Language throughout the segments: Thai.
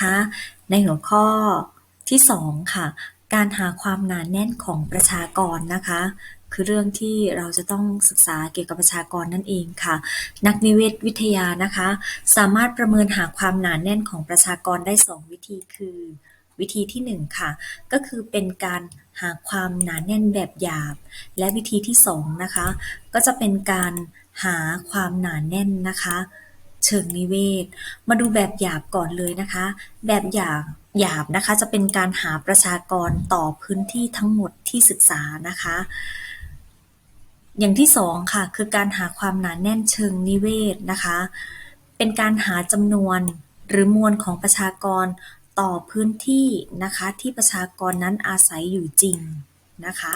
นะคะ ในหัวข้อที่ 2 ค่ะ การหาความหนาแน่นของประชากรนะคะ คือเรื่องที่เราจะต้องศึกษาเกี่ยวกับประชากรนั่นเองค่ะ นักนิเวศวิทยานะคะ สามารถประเมินหาความหนาแน่นของประชากรได้ 2 วิธีคือวิธีที่ 1 ค่ะ ก็คือเป็นการหาความหนาแน่นแบบหยาบ และวิธีที่ 2 นะคะ ก็จะเป็นการหาความหนาแน่นนะคะ เชิงนิเวศ มาดูแบบหยาบก่อนเลยนะคะ แบบหยาบหยาบนะคะจะเป็นการหาประชากรต่อพื้นที่ทั้งหมดที่ศึกษานะคะ อย่างที่2ค่ะคือการหาความหนาแน่นเชิงนิเวศนะคะ เป็นการหาจำนวนหรือมวลของประชากรต่อพื้นที่นะคะที่ประชากรนั้นอาศัยอยู่จริงนะคะ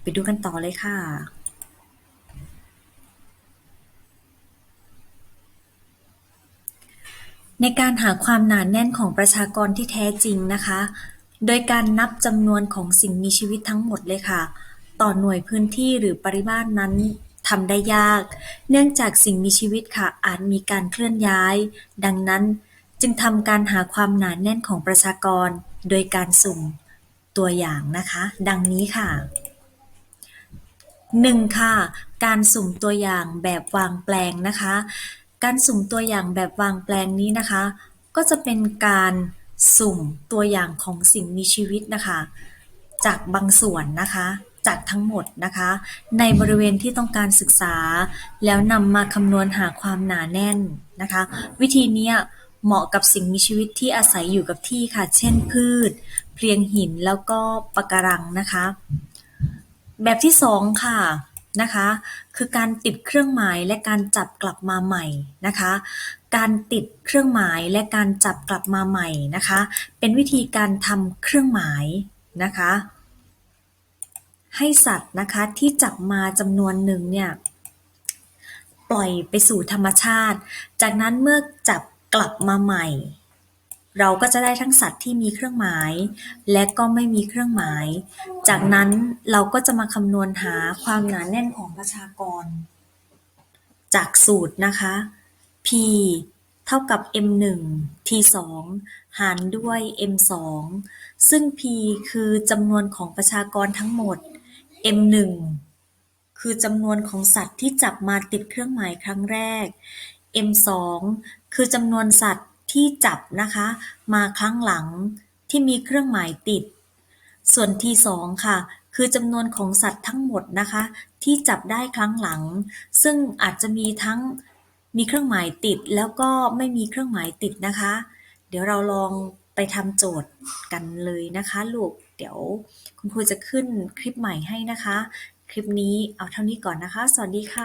ไปดูกันต่อเลยค่ะ ในการหาความหนาแน่นของประชากรที่แท้จริงนะคะ โดยการนับจำนวนของสิ่งมีชีวิตทั้งหมดเลยค่ะ ต่อหน่วยพื้นที่หรือปริมาตรนั้นทำได้ยาก เนื่องจากสิ่งมีชีวิตค่ะอาจมีการเคลื่อนย้าย ดังนั้นจึงทำการหาความหนาแน่นของประชากร โดยการสุ่มตัวอย่างนะคะ ดังนี้ค่ะ 1. ค่ะ การสุ่มตัวอย่างแบบวางแปลงนะคะ การสุ่มตัวอย่างแบบวางแปลงนี้นะคะ ก็จะเป็นการสุ่มตัวอย่างของสิ่งมีชีวิตนะคะ จากบางส่วนนะคะ จากทั้งหมดนะคะ ในบริเวณที่ต้องการศึกษา แล้วนำมาคำนวณหาความหนาแน่นนะคะ วิธีนี้เหมาะกับสิ่งมีชีวิตที่อาศัยอยู่กับที่ค่ะ เช่นพืช เพลียงหินแล้วก็ปะการังนะคะ แบบที่2ค่ะ นะคะ คือการติดเครื่องหมายและการจับกลับมาใหม่นะคะ การติดเครื่องหมายและการจับกลับมาใหม่นะคะ เป็นวิธีการทำเครื่องหมายนะคะ ให้สัตว์นะคะที่จับมาจำนวนหนึ่งเนี่ยปล่อยไปสู่ธรรมชาติ จากนั้นเมื่อจับกลับมาใหม่ เราก็จะได้ทั้งสัตว์ที่มีเครื่องหมาย และก็ไม่มีเครื่องหมาย จากนั้นเราก็จะมาคำนวณหาความหนาแน่นของประชากร จากสูตรนะคะ p เท่ากับ m1 t2 หารด้วย m2 ซึ่ง p คือจำนวนของประชากรทั้งหมด m1 คือจำนวนของสัตว์ที่จับมาติดเครื่องหมายครั้งแรก m2 คือจำนวนสัตว์ ที่จับนะคะ มาครั้งหลังที่มีเครื่องหมายติด ส่วน t2 ค่ะ คือจำนวนของสัตว์ทั้งหมดนะคะ ที่จับได้ครั้งหลัง ซึ่งอาจจะมีทั้งมีเครื่องหมายติดแล้วก็ไม่มีเครื่องหมายติดนะคะ เดี๋ยวเราลองไปทำโจทย์กันเลยนะคะลูก เดี๋ยวคุณครูจะขึ้นคลิปใหม่ให้นะคะ คลิปนี้เอาเท่านี้ก่อนนะคะ สวัสดีค่ะ